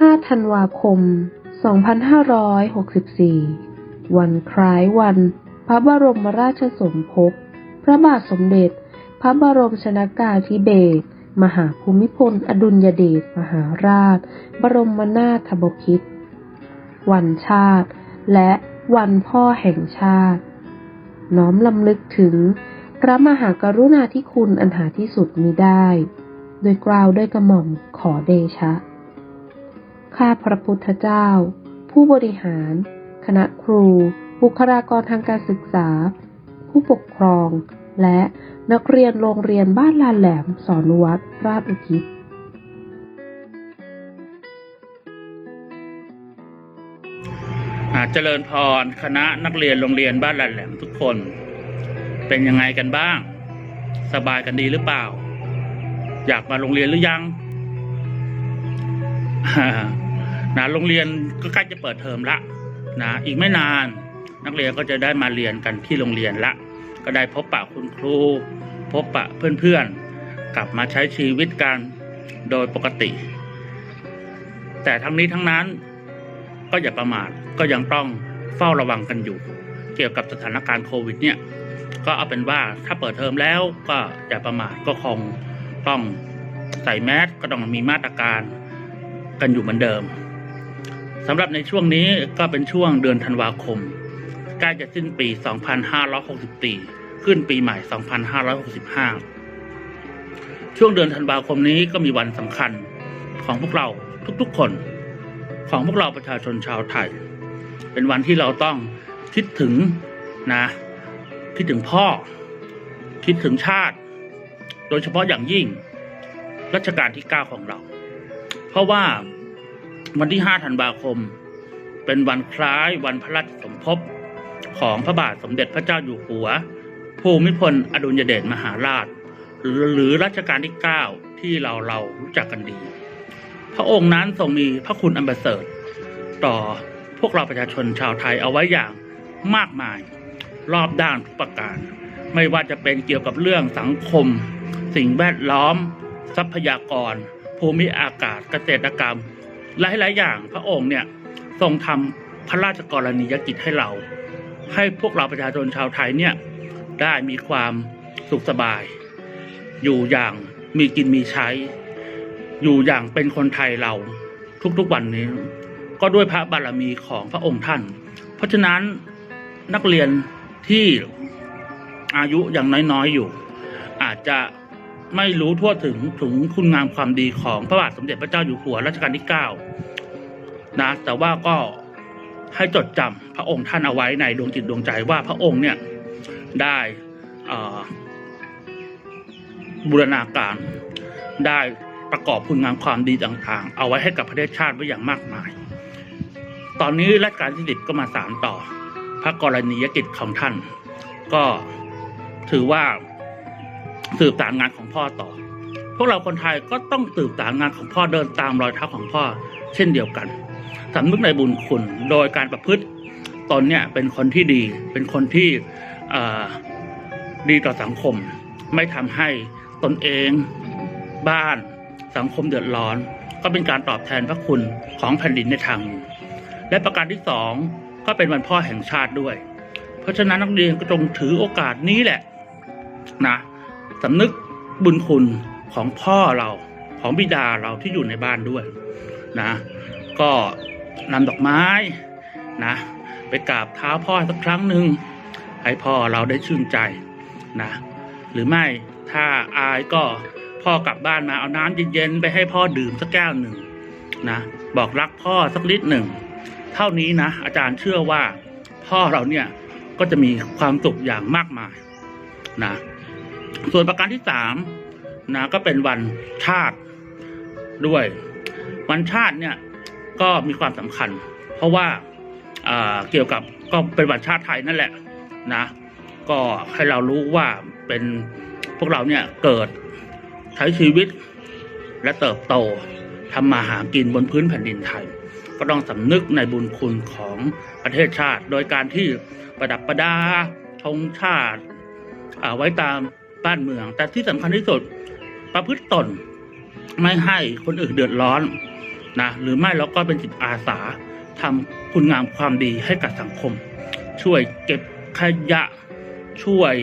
5 ธันวาคม 2564 วันคล้ายวัน พระบรมราชสมภพ พระบาทสมเด็จ พระบรมชนากาธิเบศร มหาภูมิพล อดุลยเดช มหาราช บรมนาถบพิตร วันชาติ และวันพ่อแห่งชาติ น้อมลำลึกถึง พระมหากรุณาธิคุณอันหาที่สุดมิได้ โดยกล่าวด้วยกระหม่อมขอเดชะ ข้าพระพุทธเจ้า ผู้บริหาร คณะครู บุคลากรทางการศึกษา ผู้ปกครอง และนักเรียนโรงเรียนบ้านลานแหลม สอนวัดราชอุทิศอ่าเจริญพรคณะนักเรียนโรงเรียนบ้านหลันแหลมทุกคน เป็นยังไงกันบ้าง สบายกันดีหรือเปล่า อยากมาโรงเรียนหรือยัง นะโรงเรียนก็ใกล้จะเปิดเทอมละนะอีกไม่นาน นักเรียนก็จะได้มาเรียนกันที่โรงเรียนละ ก็ได้พบปะคุณครู พบปะเพื่อนๆ กลับมาใช้ชีวิตกันโดยปกติ แต่ทั้งนี้ทั้งนั้นก็อย่าประมาทก็ยังต้องเฝ้าระวังกันอยู่ เกี่ยวกับสถานการณ์โควิดเนี่ยก็เอาเป็นว่าถ้าเปิดเทอมแล้วก็อย่าประมาทก็คงต้องใส่แมสก็ต้องมีมาตรการ กันอยู่เหมือนเดิมสำหรับในช่วงนี้ก็เป็นช่วงเดือนธันวาคมใกล้จะสิ้นปี 2564 ขึ้นปีใหม่ 2565 ช่วงเดือนธันวาคมนี้ก็มีวันสำคัญของพวกเราทุกๆคน ของพวกเราประชาชนชาวไทย เป็นวันที่เราต้องคิดถึงนะ คิดถึงพ่อ คิดถึงชาติ โดยเฉพาะอย่างยิ่งรัชกาลที่เก้าของเรา เพราะว่าวันที่ห้าธันวาคม เป็นวันคล้ายวันพระราชสมภพของพระบาทสมเด็จพระเจ้าอยู่หัว ภูมิพลอดุลยเดชมหาราช หรือหรือรัชกาลที่เก้าที่เราเรารู้จักกันดี พระองค์นั้นทรงมีพระคุณอันประเสริฐ ต่อพวกเราประชาชนชาวไทยเอาไว้อย่างมากมายรอบด้านทุกประการ ไม่ว่าจะเป็นเกี่ยวกับเรื่องสังคม สิ่งแวดล้อม ทรัพยากร ภูมิอากาศเกษตรกรรม หลายๆอย่างพระองค์เนี่ยทรงทำพระราชกรณียกิจให้เรา ให้พวกเราประชาชนชาวไทยเนี่ยได้มีความสุขสบาย อยู่อย่างมีกินมีใช้ อยู่อย่างเป็นคนไทยเราทุกๆวันนี้ ก็ด้วยพระบารมีของพระองค์ท่าน เพราะฉะนั้นนักเรียนที่อายุยังน้อยๆอยู่ อาจจะ ไม่รู้ทั่วถึงถึงคุณงามความดีของพระบาทสมเด็จพระเจ้าอยู่หัวรัชกาลที่เก้านะแต่ว่าก็ให้จดจำพระองค์ท่านเอาไว้ในดวงจิตดวงใจว่าพระองค์เนี่ยได้บูรณาการได้ประกอบคุณงามความดีต่างๆ เอาไว้ให้กับประเทศชาติไว้อย่างมากมาย ตอนนี้รัชกาลที่สิบก็มาสานต่อ พระกรณียกิจของท่าน ก็ถือว่า สืบสารงานของพ่อต่อ พวกเราคนไทยก็ต้องสืบสารงานของพ่อเดินตามรอยเท้าของพ่อ เช่นเดียวกันสำนึกในบุญคุณโดยการประพฤติตนเนี่ยเป็นคนที่ดีเป็นคนที่ดีต่อสังคม ไม่ทำให้ตนเองบ้านสังคมเดือดร้อน ก็เป็นการตอบแทนพระคุณของแผ่นดินในทางหนึ่งและประการที่สองก็เป็นวันพ่อแห่งชาติด้วย เพราะฉะนั้นนักเรียนก็จงถือโอกาสนี้แหละนะ สำนึกบุญคุณของพ่อเราของบิดาเราที่อยู่ในบ้านด้วยนะ ก็นำดอกไม้นะ ไปกราบเท้าพ่อสักครั้งหนึ่งให้พ่อเราได้ชื่นใจนะ หรือไม่ถ้าอายก็พ่อกลับบ้านมาเอาน้ำเย็นๆไปให้พ่อดื่มสักแก้วหนึ่งนะ บอกรักพ่อสักลิตรหนึ่ง เท่านี้นะ อาจารย์เชื่อว่า พ่อเราเนี่ยก็จะมีความสุขอย่างมากมายนะ ส่วนประการที่สามนะก็เป็นวันชาติด้วย วันชาติเนี่ยก็มีความสำคัญ เพราะว่าเกี่ยวกับก็เป็นวันชาติไทยนั่นแหละนะ ก็ให้เรารู้ว่าเป็นพวกเราเนี่ยเกิดใช้ชีวิตและเติบโตทำมาหากินบนพื้นแผ่นดินไทย ก็ต้องสำนึกในบุญคุณของประเทศชาติ โดยการที่ประดับประดาธงชาติอ่าไว้ตาม บ้านเมือง แต่ที่สำคัญที่สุด ประพฤติตนไม่ให้คนอื่นเดือดร้อนนะหรือไม่เราก็เป็นจิตอาสาทำคุณงามความดีให้กับสังคม ช่วยเก็บขยะช่วย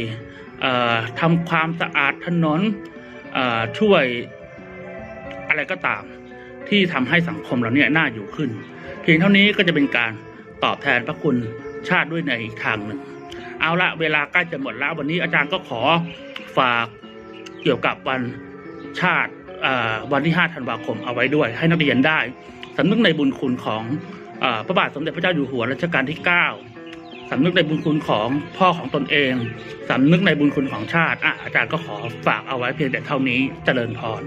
เอ่อทำความสะอาดถนนช่วยอะไรก็ตาม ที่ทำให้สังคมเราเนี่ยน่าอยู่ขึ้นเพียงเท่านี้ก็จะเป็นการตอบแทนพระคุณชาติด้วยในอีกทางหนึ่ง เอาละเวลาใกล้จะหมดแล้ว วันนี้อาจารย์ก็ขอฝากเกี่ยวกับวันชาติวันที่ 5 ธันวาคมเอาไว้ด้วย ให้นักเรียนได้สำนึกในบุญคุณของอพระบาทสมเด็จพระเจ้าอยู่หัวรัชกาลที่ 9สำนึกในบุญคุณของพ่อของตนเองสำนึกในบุญคุณของชาติอะอาจารย์ก็ขอฝากเอาไว้เพียงแต่เท่านี้เจริญพร